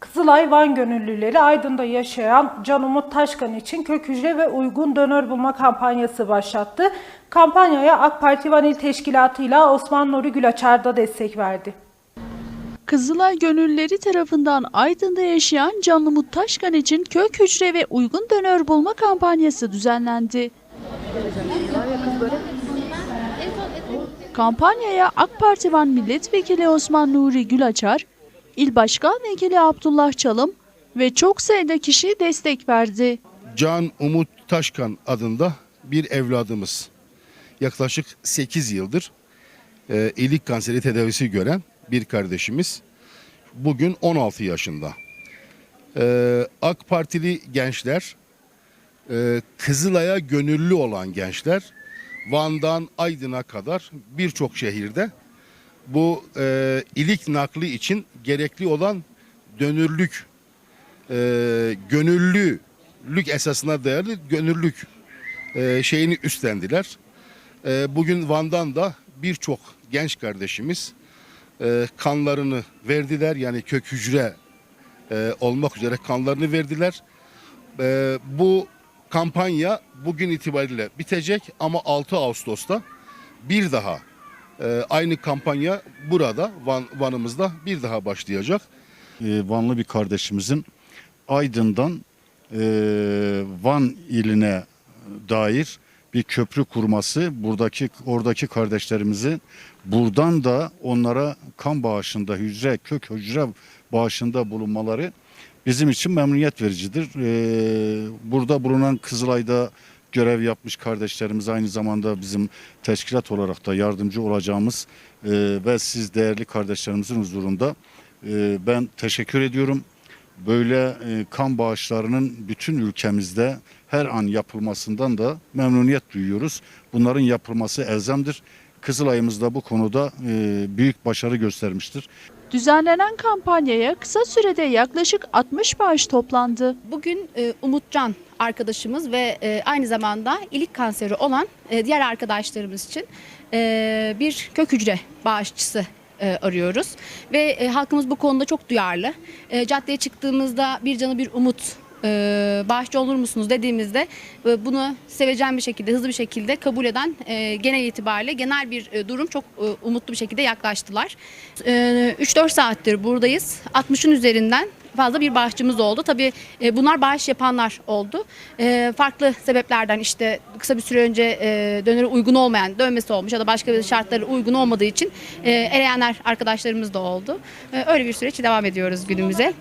Kızılay Van Gönüllüleri Aydın'da yaşayan Can Umut Taşkan için kök hücre ve uygun donör bulma kampanyası başlattı. Kampanyaya AK Parti Van İl Teşkilatı ile Osman Nuri Gülaçar da destek verdi. Kızılay gönüllüleri tarafından Aydın'da yaşayan Canlı Mut Taşkan için kök hücre ve uygun donör bulma kampanyası düzenlendi. Kampanyaya AK Parti Van Milletvekili Osman Nuri Gülaçar, İl Başkan Vekili Abdullah Çalım ve çok sayıda kişi destek verdi. Can Umut Taşkan adında bir evladımız. Yaklaşık 8 yıldır e, ilik kanseri tedavisi gören bir kardeşimiz. Bugün 16 yaşında. E, AK Partili gençler, e, Kızılay'a gönüllü olan gençler, Van'dan Aydın'a kadar birçok şehirde bu e, ilik nakli için gerekli olan dönürlük e, gönüllülük esasına dayalı gönüllülük e, şeyini üstlendiler. E, bugün Van'dan da birçok genç kardeşimiz e, kanlarını verdiler. Yani kök hücre e, olmak üzere kanlarını verdiler. E, bu kampanya bugün itibariyle bitecek ama 6 Ağustos'ta bir daha e, aynı kampanya burada Van, Van'ımızda bir daha başlayacak. e, Vanlı bir kardeşimizin Aydın'dan e, Van iline dair bir köprü kurması, buradaki oradaki kardeşlerimizi buradan da onlara kan bağışında, hücre, kök hücre bağışında bulunmaları bizim için memnuniyet vericidir. E, burada bulunan Kızılay'da görev yapmış kardeşlerimiz aynı zamanda bizim teşkilat olarak da yardımcı olacağımız e, ve siz değerli kardeşlerimizin huzurunda e, ben teşekkür ediyorum. Böyle e, kan bağışlarının bütün ülkemizde her an yapılmasından da memnuniyet duyuyoruz. Bunların yapılması elzemdir. Kızılay'ımız da bu konuda e, büyük başarı göstermiştir. Düzenlenen kampanyaya kısa sürede yaklaşık 60 bağış toplandı. Bugün e, Umutcan arkadaşımız ve e, aynı zamanda ilik kanseri olan e, diğer arkadaşlarımız için e, bir kök hücre bağışçısı e, arıyoruz. Ve e, halkımız bu konuda çok duyarlı. E, caddeye çıktığımızda bir canı bir umut bağışçı olur musunuz dediğimizde e, bunu sevecen bir şekilde, hızlı bir şekilde kabul eden e, genel itibariyle genel bir e, durum çok e, umutlu bir şekilde yaklaştılar. E, 3-4 saattir buradayız. 60'ın üzerinden fazla bir bağışçımız oldu. Tabii e, bunlar bağış yapanlar oldu. E, farklı sebeplerden işte kısa bir süre önce e, dönere uygun olmayan dönmesi olmuş ya da başka bir şartları uygun olmadığı için e, eleyenler arkadaşlarımız da oldu. E, öyle bir süreç devam ediyoruz günümüze.